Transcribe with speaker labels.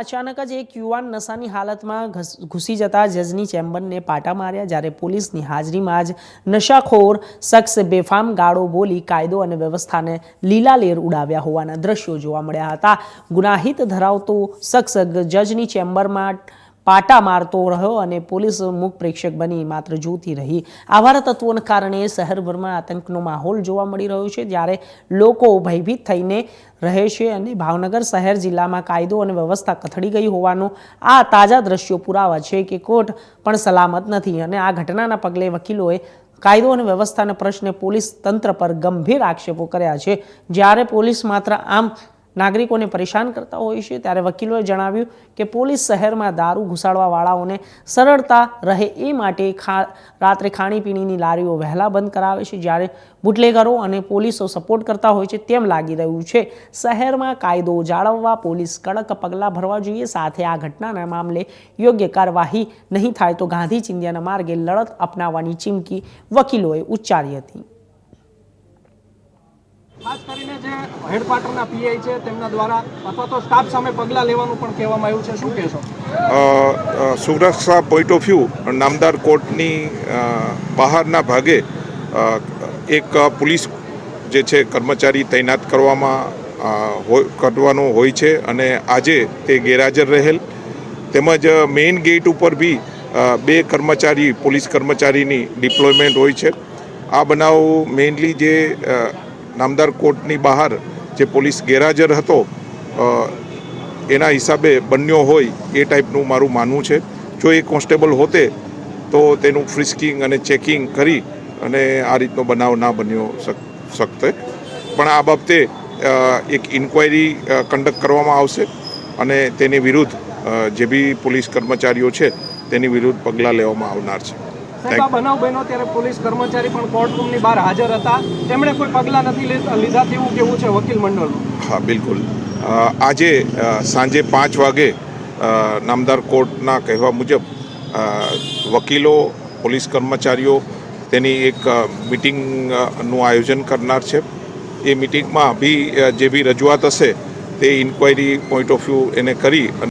Speaker 1: અચાનક જ એક યુવાન નશાની હાલતમાં ઘસ- જતા જજની ચેમ્બરને પાટા માર્યા જ્યારે પોલીસની હાજરીમાં જ નશાખોર શખ્સ બેફામ ગાળો બોલી કાયદો અને વ્યવસ્થાને લીલાલેર ઉડાવ્યા હોવાના દ્રશ્યો જોવા મળ્યા હતા. ગુનાહિત ધરાવતો શખ્સ જજની ચેમ્બરમાં પાટા મારતો રહ્યો અને પોલીસ મુખ પ્રેક્ષક બની માત્ર જોતી રહી. આવા તત્વોના કારણે શહેરભરમાં આતંકનો માહોલ જોવા મળી રહ્યો છે, જ્યારે લોકો ભયભીત થઈને રહે છે અને ભાવનગર શહેર જિલ્લામાં કાયદો અને વ્યવસ્થા કથળી ગઈ હોવાનો આ તાજા દ્રશ્યો પુરાવા છે કે કોર્ટ પણ સલામત નથી અને આ ઘટનાના પગલે વકીલોએ કાયદો અને વ્યવસ્થાના પ્રશ્ને પોલીસ તંત્ર પર ગંભીર આક્ષેપો કર્યા છે. જ્યારે પોલીસ માત્ર આમ નાગરિકોને પરેશાન કરતા હોય છે, ત્યારે વકીલોએ જણાવ્યું કે પોલીસ શહેરમાં દારૂ ઘુસાડવાવાળાઓને સરળતા રહે એ માટે ખા, રાત્રે ખાણીપીણીની લારીઓ વહેલા બંધ કરાવે છે. જ્યારે બુટલેગરો અને પોલીસો સપોર્ટ કરતા હોય છે, તેમ લાગી રહ્યું છે. શહેરમાં કાયદો જાળવવા, પોલીસ કડક પગલાં ભરવા જોઈએ. સાથે આ ઘટનાના મામલે યોગ્ય કાર્યવાહી નહીં થાય તો ગાંધી ચિંધ્યાના માર્ગે લડત અપનાવવાની ચીમકી વકીલોએ ઉચ્ચારી હતી.
Speaker 2: ખાસ કરીને જે હેડક્વાર્ટરના પીઆઈ છે, તેમના દ્વારા અથવા તો સ્ટાફ સામે પગલાં લેવાનું પણ કહેવામાં આવ્યું છે. શું કહેશો?
Speaker 3: સુરક્ષા પોઈન્ટ ઓફ વ્યૂ નામદાર કોર્ટની બહારના ભાગે એક પોલીસ જે છે, કર્મચારી તૈનાત કરવામાં કરવાનો હોય છે અને આજે તે ગેરહાજર રહેલ. તેમજ મેઇન ગેટ ઉપર બી બે કર્મચારી, પોલીસ કર્મચારીની ડિપ્લોયમેન્ટ હોય છે. આ બનાવ મેઇનલી જે નામદાર કોર્ટની બહાર જે પોલીસ ગેરહાજર હતો એના હિસાબે બન્યો હોય એ ટાઈપનું મારું માનવું છે. જો એ કોન્સ્ટેબલ હોતે તો તેનું ફ્રિસ્કિંગ અને ચેકિંગ કરી અને આ રીતનો બનાવ ના બન્યો શકતે. પણ આ બાબતે એક ઇન્ક્વાયરી કન્ડક્ટ કરવામાં આવશે અને તેની વિરુદ્ધ જે બી પોલીસ કર્મચારીઓ છે તેની વિરુદ્ધ પગલાં લેવામાં આવનાર છે.
Speaker 2: સાહેબ બનાવ બન્યો ત્યારે પોલીસ કર્મચારી પણ કોર્ટરૂમની બહાર હાજર હતા. તેમણે કોઈ પગલાં નથી લીધા તેવું કેવું છે વકીલ મંડળનું?
Speaker 3: હા, બિલકુલ. આજે સાંજે પાંચ વાગે નામદાર કોર્ટના કહેવા મુજબ વકીલો, પોલીસ કર્મચારીઓ તેની એક મિટિંગનું આયોજન કરનાર છે. એ મિટિંગમાં બી જે બી રજૂઆત હશે તે ઇન્ક્વાયરી પોઈન્ટ ઓફ વ્યૂ એને કરી